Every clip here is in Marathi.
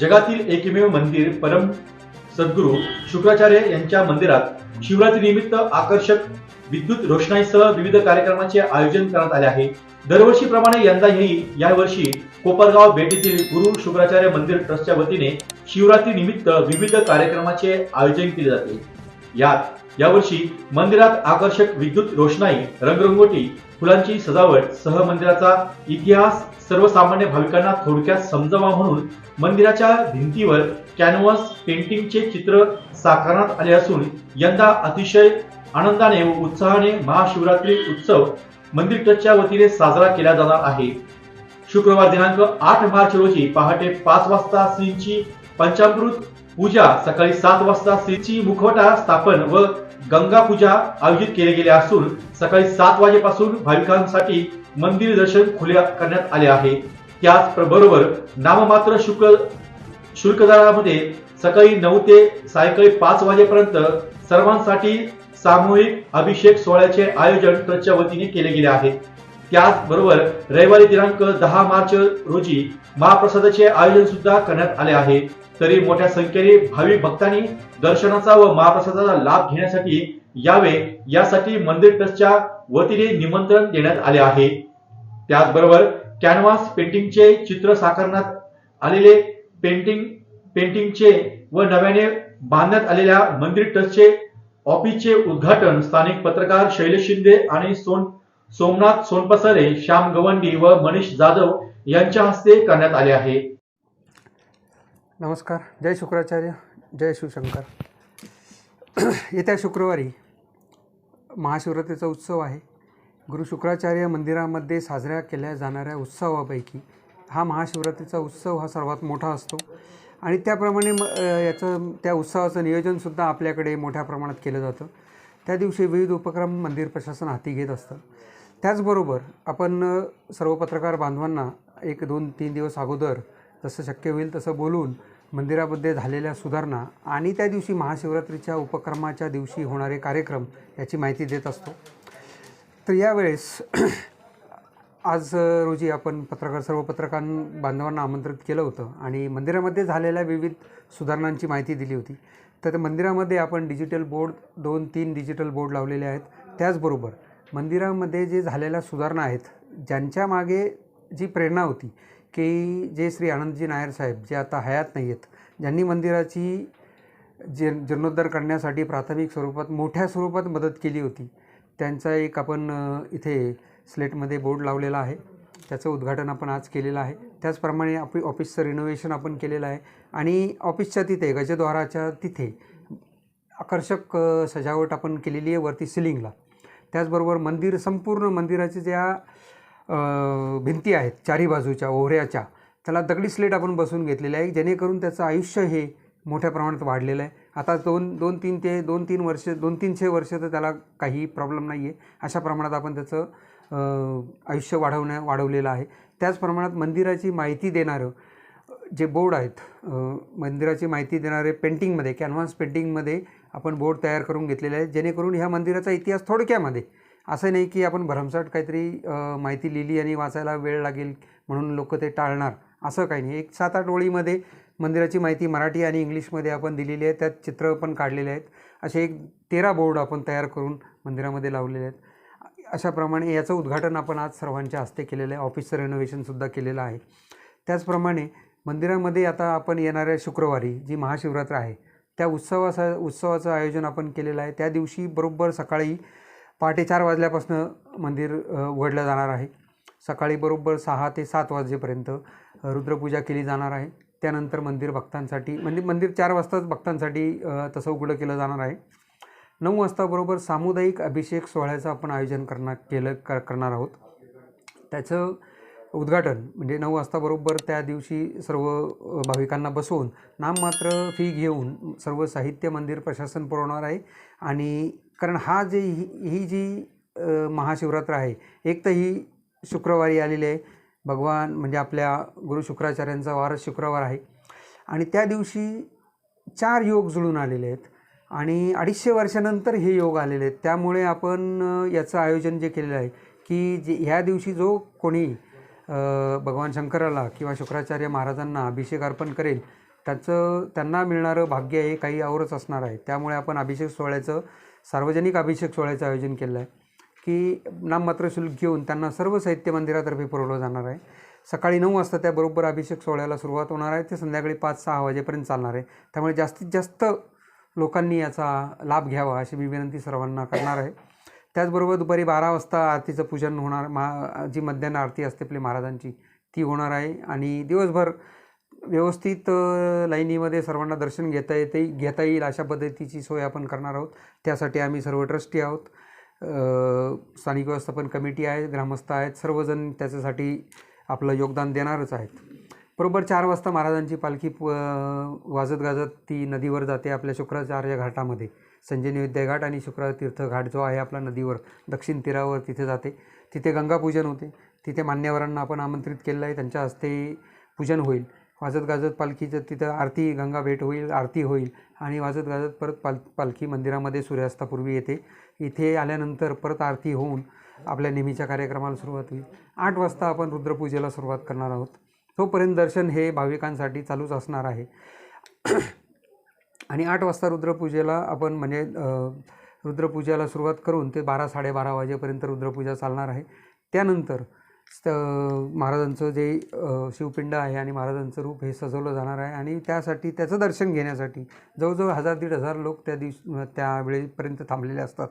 जगातील एकमेव मंदिर परम सद्गुरू शुक्राचार्य यांच्या मंदिरात शिवरात्री निमित्त आकर्षक विद्युत रोषणाईसह विविध कार्यक्रमाचे आयोजन करण्यात आले आहे. दरवर्षीप्रमाणे यंदाही यावर्षी कोपरगाव भेटीतील गुरु शुक्राचार्य मंदिर ट्रस्टच्या वतीने शिवरात्री निमित्त विविध कार्यक्रमाचे आयोजन केले जाते. यात यावर्षी मंदिरात आकर्षक विद्युत रोषणाई रंगरंगोटी फुलांची सजावट सह मंदिराचा इतिहास सर्वसामान्य भाविकांना थोडक्यात समजावा म्हणून मंदिराच्या भिंतीवर कॅनव्हास पेंटिंगचे चित्र साकारण्यात आले असून यंदा अतिशय आनंदाने व उत्साहाने महाशिवरात्री उत्सव मंदिर ट्रस्टच्या वतीने साजरा केला जाणार आहे. शुक्रवार दिनांक आठ मार्च रोजी पहाटे पाच वाजता श्रींची पंचामृत पूजा सकाळी सात वाजता श्रींची मुखवटा स्थापन व गंगा पूजा आयोजित केले गेले असून सकाळी सात वाजेपासून भाविकांसाठी मंदिर दर्शन खुले करण्यात आले आहे. त्याचबरोबर नाममात्र शुल्क शुल्कदारामध्ये सकाळी नऊ ते सायंकाळी पाच वाजेपर्यंत सर्वांसाठी सामूहिक अभिषेक सोहळ्याचे आयोजन ट्रस्टच्या वतीने केले गेले आहे. त्याचबरोबर रविवारी दिनांक दहा मार्च रोजी महाप्रसादाचे आयोजन सुद्धा करण्यात आले आहे. तरी मोठ्या संख्येने भाविक भक्तांनी दर्शनाचा व महाप्रसादाचा लाभ घेण्यासाठी यावे यासाठी मंदिर ट्रस्टच्या वतीने निमंत्रण देण्यात आले आहे. त्याचबरोबर कॅनव्हास पेंटिंगचे चित्र साकारण्यात आलेले पेंटिंग पेंटिंगचे व नव्याने बांधण्यात आलेल्या मंदिर ट्रस्टचे ऑफिसचे उद्घाटन स्थानिक पत्रकार शैलेश शिंदे आणि सोन सोमनाथ सोनपसरे श्याम गवंडी व मनीष जाधव यांच्या हस्ते करण्यात आले आहे. नमस्कार जय शुक्राचार्य जय शिवशंकर. येत्या शुक्रवारी महाशिवरात्रीचा उत्सव आहे. गुरु शुक्राचार्य मंदिरामध्ये साजऱ्या केल्या जाणाऱ्या उत्सवापैकी हा महाशिवरात्रीचा उत्सव हा सर्वात मोठा असतो. आणि त्याप्रमाणे म याचं त्या उत्सवाचं नियोजनसुद्धा आपल्याकडे मोठ्या प्रमाणात केलं जातं. त्या दिवशी विविध उपक्रम मंदिर प्रशासन हाती घेत असतं. त्याचबरोबर आपण सर्व पत्रकार बांधवांना एक दोन तीन दिवस अगोदर जसं शक्य होईल तसं बोलून मंदिरामध्ये झालेल्या सुधारणा आणि त्या दिवशी महाशिवरात्रीच्या उपक्रमाच्या दिवशी होणारे कार्यक्रम याची माहिती देत असतो. तर यावेळेस आज रोजी आपण पत्रकार सर्व पत्रकार बांधवांना आमंत्रित केलं होतं आणि मंदिरामध्ये झालेल्या विविध सुधारणांची माहिती दिली होती. तर मंदिरामध्ये आपण डिजिटल बोर्ड दोन तीन डिजिटल बोर्ड लावलेले आहेत. त्याचबरोबर मंदिरामध्ये जे झालेल्या सुधारणा आहेत ज्यांच्या मागे जी प्रेरणा होती की जे श्री आनंदजी नायर साहेब जे आता हयात नाही आहेत ज्यांनी मंदिराची जे जीर्णोद्धार करण्यासाठी प्राथमिक स्वरूपात मोठ्या स्वरूपात मदत केली होती त्यांचा एक आपण इथे स्लेटमध्ये बोर्ड लावलेला आहे. त्याचं उद्घाटन आपण आज केलेलं आहे. त्याचप्रमाणे आपली ऑफिसचं रिनोव्हेशन आपण केलेलं आहे. आणि ऑफिसच्या तिथे गजद्वाराच्या तिथे आकर्षक सजावट आपण केलेली आहे वरती सिलिंगला त्याचबरोबर मंदिर संपूर्ण मंदिराचे ज्या भिंती आहेत चारी बाजूच्या ओहऱ्याच्या. त्याला दगडी स्लेट आपण बसून घेतलेले आहे जेणेकरून त्याचं आयुष्य हे मोठ्या प्रमाणात वाढलेलं आहे. आता दोन दोन तीन ते दोन तीन वर्ष दोन तीनशे वर्ष तर त्याला काही प्रॉब्लेम नाही आहे अशा प्रमाणात आपण त्याचं आयुष्य वाढवण्या वाढवलेलं आहे. त्याच प्रमाणात मंदिराची माहिती देणारं जे बोर्ड आहेत मंदिराची माहिती देणारे पेंटिंगमध्ये कॅनव्हास पेंटिंगमध्ये आपण बोर्ड तयार करून घेतलेले आहे जेणेकरून ह्या मंदिराचा इतिहास थोडक्यामध्ये असं नाही की आपण भरमसाठ काहीतरी माहिती लिहिली आणि वाचायला वेळ लागेल म्हणून लोक ते टाळणार. असं काही नाही. एक सात आठ ओळीमध्ये मंदिराची माहिती मराठी आणि इंग्लिशमध्ये आपण दिलेली आहे. त्यात चित्र पण काढलेले आहेत. असे एक तेरा बोर्ड आपण तयार करून मंदिरामध्ये लावलेले आहेत. अशाप्रमाणे याचं उद्घाटन आपण आज सर्वांच्या हस्ते केलेलं आहे. ऑफिसचं रेनोव्हेशनसुद्धा केलेलं आहे. त्याचप्रमाणे मंदिरामध्ये आता आपण येणाऱ्या शुक्रवारी जी महाशिवरात्र आहे त्या उत्सवाचा उत्सवाचं आयोजन आपण केलेलं आहे. त्या दिवशी बरोबर सकाळी पहाटे चार वाजल्यापासून मंदिर उघडलं जाणार आहे. सकाळी बरोबर सहा ते सात वाजेपर्यंत रुद्रपूजा केली जाणार आहे. त्यानंतर मंदिर भक्तांसाठी म्हणजे मंदिर चार वाजताच भक्तांसाठी तसं उघडं केलं जाणार आहे. नऊ वाजताबरोबर सामुदायिक अभिषेक सोहळ्याचं आपण आयोजन करणार केलं कर करणार आहोत. त्याचं उद्घाटन म्हणजे नऊ वाजताबरोबर त्या दिवशी सर्व भाविकांना बसवून नाममात्र फी घेऊन सर्व साहित्य मंदिर प्रशासन पुरवणार आहे. आणि कारण हा जे ही ही जी महाशिवरात्र आहे एक तर ही शुक्रवारी आलेली आहे. भगवान म्हणजे आपल्या गुरु शुक्राचार्यांचा वारस शुक्रवार आहे. आणि त्या दिवशी चार योग जुळून आलेले आहेत. आणि अडीचशे वर्षानंतर हे योग आलेले आहेत. त्यामुळे आपण याचं आयोजन जे केलेलं आहे की जे ह्या दिवशी जो कोणी भगवान शंकराला किंवा शुक्राचार्य महाराजांना अभिषेक अर्पण करेल त्याचं त्यांना मिळणारं भाग्य हे काही औरच असणार आहे. त्यामुळे आपण अभिषेक सोहळ्याचं सार्वजनिक अभिषेक सोहळ्याचं आयोजन केलं आहे की नाममात्र शुल्क घेऊन त्यांना सर्व साहित्य मंदिरातर्फे पुरवलं जाणार आहे. सकाळी नऊ वाजता त्याबरोबर अभिषेक सोहळ्याला सुरुवात होणार आहे ते संध्याकाळी पाच सहा वाजेपर्यंत चालणार आहे. त्यामुळे जास्तीत जास्त लोकांनी याचा लाभ घ्यावा अशी मी विनंती सर्वांना करणार आहे. त्याचबरोबर दुपारी बारा वाजता आरतीचं पूजन होणार मा जी मध्यान्ह आरती असते आपली महाराजांची ती होणार आहे. आणि दिवसभर व्यवस्थित लाईनीमध्ये सर्वांना दर्शन घेता येते घेता येईल अशा पद्धतीची सोय आपण करणार आहोत. त्यासाठी आम्ही सर्व ट्रस्टी आहोत. स्थानिक व्यवस्थापन कमिटी आहे ग्रामस्थ आहेत सर्वजण त्याच्यासाठी आपलं योगदान देणारच आहेत. बरोबर चार वाजता महाराजांची पालखी प वाजत गाजत ती नदीवर जाते आपल्या शुक्राचार्य घाटामध्ये. संजय विद्या घाट आणि शुक्रातीर्थ घाट जो आहे आपला नदीवर दक्षिण तीरावर तिथे जाते. तिथे गंगापूजन होते. तिथे मान्यवरांना आपण आमंत्रित केलेलं आहे. त्यांच्या हस्ते पूजन होईल. वाजत गाजत पालखीचं तिथं आरती गंगा भेट होईल आरती होईल आणि वाजत गाजत परत पाल पालखी मंदिरामध्ये सूर्यास्तापूर्वी येते. इथे आल्यानंतर परत आरती होऊन आपल्या नेहमीच्या कार्यक्रमाला सुरुवात होईल. आठ वाजता आपण रुद्रपूजेला सुरुवात करणार आहोत. तोपर्यंत दर्शन हे भाविकांसाठी चालूच असणार आहे. आणि आठ वाजता रुद्रपूजेला आपण म्हणजे रुद्रपूजेला सुरुवात करून ते बारा साडेबारा वाजेपर्यंत रुद्रपूजा चालणार आहे. त्यानंतर महाराजांचं जे शिवपिंड आहे आणि महाराजांचं रूप हे सजवलं जाणार आहे आणि त्यासाठी त्याचं दर्शन घेण्यासाठी जवळजवळ हजार दीड हजार लोक त्या दिवस त्या वेळेपर्यंत थांबलेले असतात.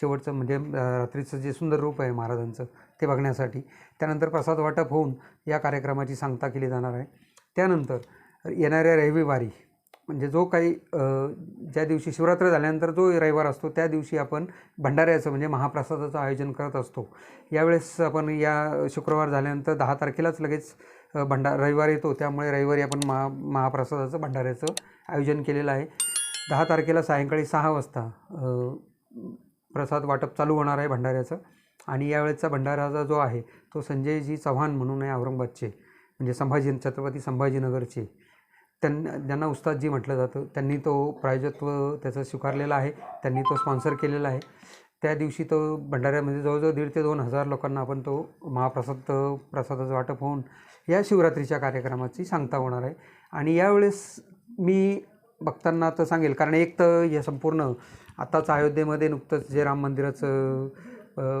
शेवटचं म्हणजे रात्रीचं जे सुंदर रूप आहे महाराजांचं ते बघण्यासाठी. त्यानंतर प्रसाद वाटप होऊन या कार्यक्रमाची सांगता केली जाणार आहे. त्यानंतर येणाऱ्या रविवारी म्हणजे जो काही ज्या दिवशी शिवरात्र झाल्यानंतर जो रविवार असतो त्या दिवशी आपण भंडाऱ्याचं म्हणजे महाप्रसादाचं आयोजन करत असतो. यावेळेस आपण या शुक्रवार झाल्यानंतर दहा तारखेलाच लगेच भंडार भंडा रविवार येतो. त्यामुळे रविवारी आपण महा महाप्रसादाचं भंडाऱ्याचं आयोजन केलेलं आहे. दहा तारखेला सायंकाळी सहा वाजता प्रसाद वाटप चालू होणार आहे भंडाऱ्याचं. आणि यावेळेचा भंडाराचा जो आहे तो संजयजी चव्हाण म्हणून आहे औरंगाबादचे म्हणजे संभाजी छत्रपती संभाजीनगरचे. त्यांना ज्यांना उस्तादजी म्हटलं जातं त्यांनी तो प्रायोजत्व त्याचं स्वीकारलेलं आहे त्यांनी तो स्पॉन्सर केलेला आहे. त्या दिवशी तो भंडाऱ्यामध्ये जवळजवळ दीड ते दोन हजार लोकांना आपण तो महाप्रसाद प्रसादाचं वाटप होऊन या शिवरात्रीच्या कार्यक्रमाची सांगता होणार आहे. आणि यावेळेस मी बघताना तर सांगेल कारण एक तर हे संपूर्ण आत्ताच अयोध्येमध्ये नुकतंच जे राम मंदिराचं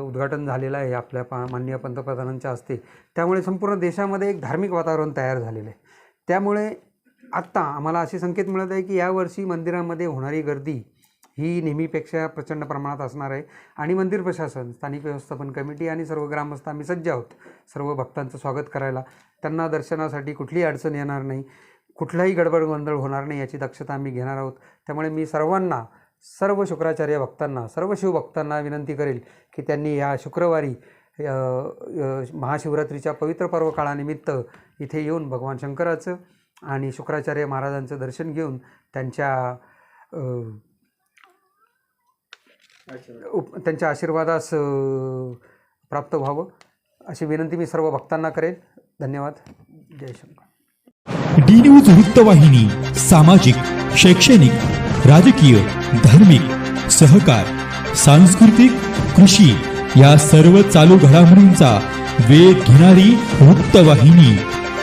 उद्घाटन झालेलं आहे आपल्या पा माननीय पंतप्रधानांच्या हस्ते त्यामुळे संपूर्ण देशामध्ये एक धार्मिक वातावरण तयार झालेलं आहे. त्यामुळे आत्ता आम्हाला असे संकेत मिळत आहे की यावर्षी मंदिरामध्ये होणारी गर्दी ही नेहमीपेक्षा प्रचंड प्रमाणात असणार आहे. आणि मंदिर प्रशासन स्थानिक व्यवस्थापन कमिटी आणि सर्व ग्रामस्थ आम्ही सज्ज आहोत. सर्व भक्तांचं स्वागत करायला. त्यांना दर्शनासाठी कुठलीही अडचण येणार नाही. कुठलाही गडबड गोंधळ होणार नाही याची दक्षता आम्ही घेणार आहोत. त्यामुळे मी सर्वांना सर्व शुक्राचार्य भक्तांना सर्व शिवभक्तांना विनंती करेल की त्यांनी या शुक्रवारी महाशिवरात्रीच्या पवित्र पर्व काळानिमित्त इथे येऊन भगवान शंकराचं आणि शुक्राचार्य महाराजांचं दर्शन घेऊन त्यांच्या उप त्यांच्या आशीर्वादास प्राप्त व्हावं. अशी विनंती मी सर्व भक्तांना करेन धन्यवाद. जय शंकर. डी न्यूज वृत्तवाहिनी सामाजिक शैक्षणिक राजकीय धार्मिक सहकार सांस्कृतिक कृषी या सर्व चालू घडामोडींचा वेध घेणारी वृत्तवाहिनी.